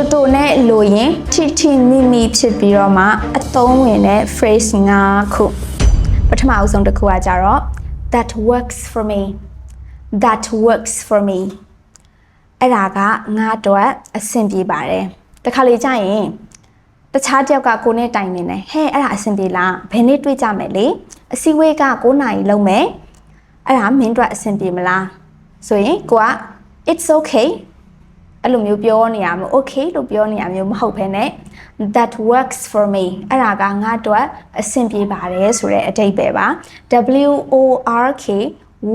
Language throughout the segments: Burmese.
တူတူနဲ့လိုရင်ထိထိမိမိဖြစ်ပြီးတော့မှအသုံးဝင်တဲ့ phrase ၅ခုပထမအဆုံးတစ်ခုကကြတော့ that works for me that works for me အဲ့ဒါကငါအတွက်အဆင်ပြေပါတယ်တခါလေကြာရင်တခြားတယောက်ကကိုနဲ့တိုင်နေတယ်ဟဲ့အဲ့ဒါအဆင်ပြေလားဘယ်နေ့တွေ့ကြမယ်လေအစည်းအဝေးက9နာရီလုံးမယ်အဲ့ဒါမင်းတို့အဆင်ပြေမလားဆိုရင်ကိုက it's okay အဲ့လိုမျိုးပြောနေရမျိုး okay လို့ပြောနေရမျိုးမဟုတ်ဘဲနဲ့ that works for me အဲ့ဒါကငါအတွက်အဆင်ပြေပါတယ်ဆိုတဲ့အဓိပ္ပာယ်ပါ W O R K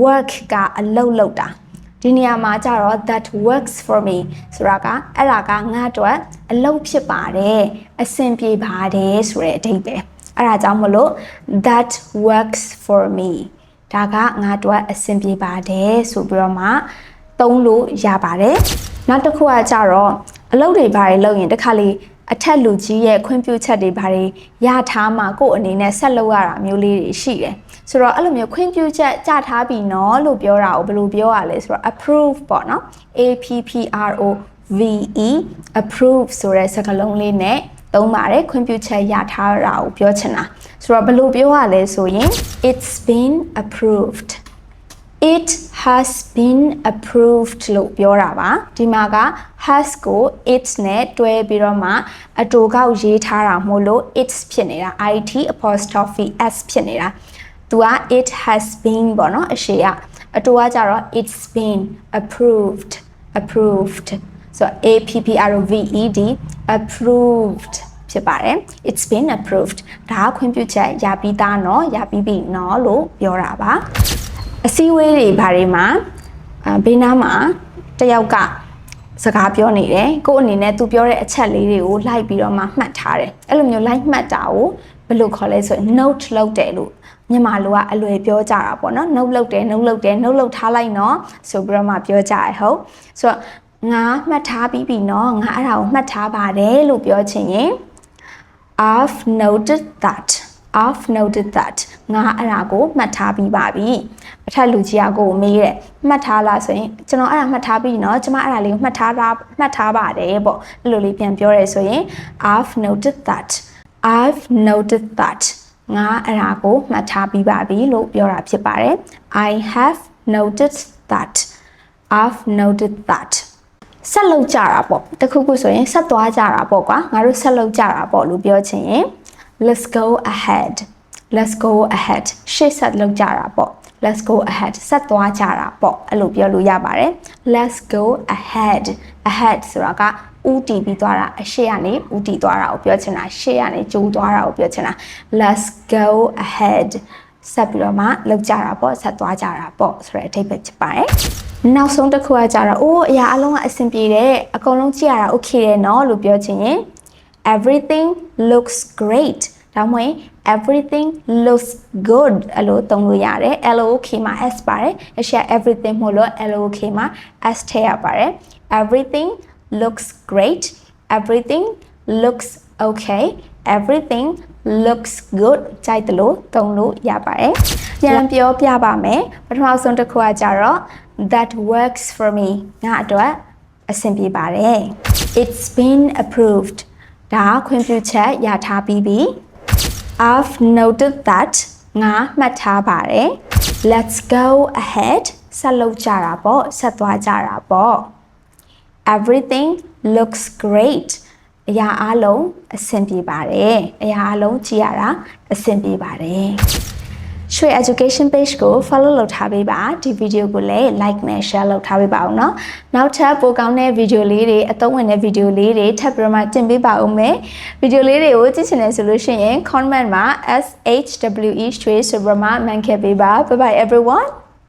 work ကအလုပ်လုပ်တာဒီနေရာမှာကျတော့ that works for me ဆိုတာကအဲ့ဒါကငါအတွက်အလုပ်ဖြစ်ပါတယ်အဆင်ပြေပါတယ်ဆိုတဲ့အဓိပ္ပာယ်အဲ့ဒါကြောင့်မလို့ that works for me ဒါကငါအတွက်အဆင်ပြေပါတယ်ဆိုပြီးတော့မှသုံးလို့ရပါတယ် နောက်တစ်ခုကကြတော့အလုပ်တွေဘာတွေလုပ်ရင်တစ်ခါလေအထက်လူကြီးရဲ့ခွင့်ပြုချက်တွေဘာတွေရထားမှကိုယ့်အနေနဲ့ဆက်လုပ်ရတာမျိုးလေးတွေရှိတယ်ဆိုတော့အဲ့လိုမျိုးခွင့်ပြုချက်ကြထားပြီနော်လို့ပြောတာကိုဘယ်လိုပြောရလဲဆိုတော့ approve ပေါ့နော် A P P R O V E approve ဆိုတဲ့စကားလုံးလေးနဲ့သုံးပါတယ်ခွင့်ပြုချက်ရထားတာကိုပြောချင်တာဆိုတော့ဘယ်လိုပြောရလဲဆိုရင် it's been approved it has been approved လို့ပြောတာပါဒီမှာက has ကို it နဲ့တွဲပြီးတော့မှအတူကောက်ရေးထားတာမို့လို့ it's ဖြစ်နေတာ it apostrophe s ဖြစ်နေတာသူက it has been ပေါ့နော်အရှိကအတူကကြတော့ it's been approved approved ဆိုတော့ a p p r o v e d approved ဖြစ်ပါတယ် it's been approved ဒါကခွင့်ပြုချက်ရပြီးသားเนาะရပြီးပြီเนาะလို့ပြောတာပါ အစည်းအဝေးတွေဘာတွေမှာအာဘေးနားမှာတယောက်ကစကားပြောနေတယ်ကို့အနေနဲ့သူပြောတဲ့အချက်လေးတွေကိုလိုက်ပြီးတော့မှမှတ်ထားတယ်အဲ့လိုမျိုးလိုက်မှတ်တာကိုဘယ်လိုခေါ်လဲဆိုရင် note လုပ်တယ်လို့မြန်မာလိုကအလွယ်ပြောကြတာပေါ့နော် note လုပ်တယ် note လုပ်တယ် note လုပ်ထားလိုက်နော်ဆိုပြီးတော့မှပြောကြရဟုတ်ဆိုတော့ငါမှတ်ထားပြီးပြီနော်ငါအဲ့ဒါကိုမှတ်ထားပါတယ်လို့ပြောချင်ရင် I've noted that I've noted that ငါအဲ့ဒါကိုမှတ်ထားပြီးပါပြီအထက်လူကြီးအကိုမေးတယ်မှတ်ထားလားဆိုရင်ကျွန်တော်အဲ့ဒါမှတ်ထားပြီးနော်ကျွန်မအဲ့ဒါလေးကိုမှတ်ထားတာမှတ်ထားပါတယ်ပေါ့အဲ့လိုလေးပြန်ပြောရဲဆိုရင် I've noted that I've noted that ငါအဲ့ဒါကိုမှတ်ထားပြီးပါပြီလို့ပြောတာဖြစ်ပါတယ် I have noted that I've noted that ဆက်လုပ်ကြတာပေါ့တခုခုဆိုရင်ဆက်သွားကြတာပေါ့ကွာငါတို့ဆက်လုပ်ကြတာပေါ့လို့ပြောချင်ရင် let's go ahead let's go ahead ရှေ့ဆက်လောက်ကြတာပေါ့ let's go ahead ဆက်သွားကြတာပေါ့အဲ့လိုပြောလို့ရပါတယ် let's go ahead ahead ဆိုတာကဦးတည်ပြီးသွားတာအရှေ့ကနေဦးတည်သွားတာကိုပြောချင်တာရှေ့ကနေကျိုးသွားတာကိုပြောချင်တာ let's go ahead ဆက်ပြီးတော့မှလောက်ကြတာပေါ့ဆက်သွားကြတာပေါ့ဆိုတဲ့အဓိပ္ပာယ်ဖြစ်ပါတယ်နောက်ဆုံးတစ်ခုကကြတော့အိုးအရာအလုံးကအဆင်ပြေတယ်အကုန်လုံးကြည့်ရတာ okay တယ်နော်လို့ပြောချင်ရင် everything looks great ဒါမှမဟုတ် everything looks good အဲ့လိုသုံးလို့ရတယ် LOK မှာ S ပါတယ်အရှာ everything မို့လို့ LOK မှာ S ထည့်ရပါတယ် everything looks great everything looks okay everything looks good ကြိုက်တယ်လို့သုံးလို့ရပါတယ်ပြန်ပြောပြပါမယ်ပထမဆုံးတစ်ခုကကြတော့ that works for me ငါအတွက်အဆင်ပြေပါတယ် it's been approved ဒါခွင့်ပြုချက်ရထားပြီးပြီ I've noted that ငါမှတ်ထားပါတယ် Let's go ahead ဆက်လုပ်ကြတာပေါ့ဆက်သွားကြတာပေါ့ Everything looks great အရာအလုံးအဆင်ပြေပါတယ်အရာအလုံးကြည့်ရတာအဆင်ပြေပါတယ် ရွှေ education page ကို follow လုပ်ထားပေးပါဒီ video ကိုလည်း like နဲ့ share လုပ်ထားပေးပါအောင်เนาะနောက်ထပ်ပိုကောင်းတဲ့ video လေးတွေအသုံးဝင်တဲ့ video လေးတွေထပ်ပြီးတော့မှတင်ပေးပါဦးမယ် video လေးတွေကိုကြည့်ချင်တယ်ဆိုလို့ရှိရင် comment မှာ SHWE ရွှေဆိုပြီးတော့မှ man ခဲ့ပေးပါ bye bye everyone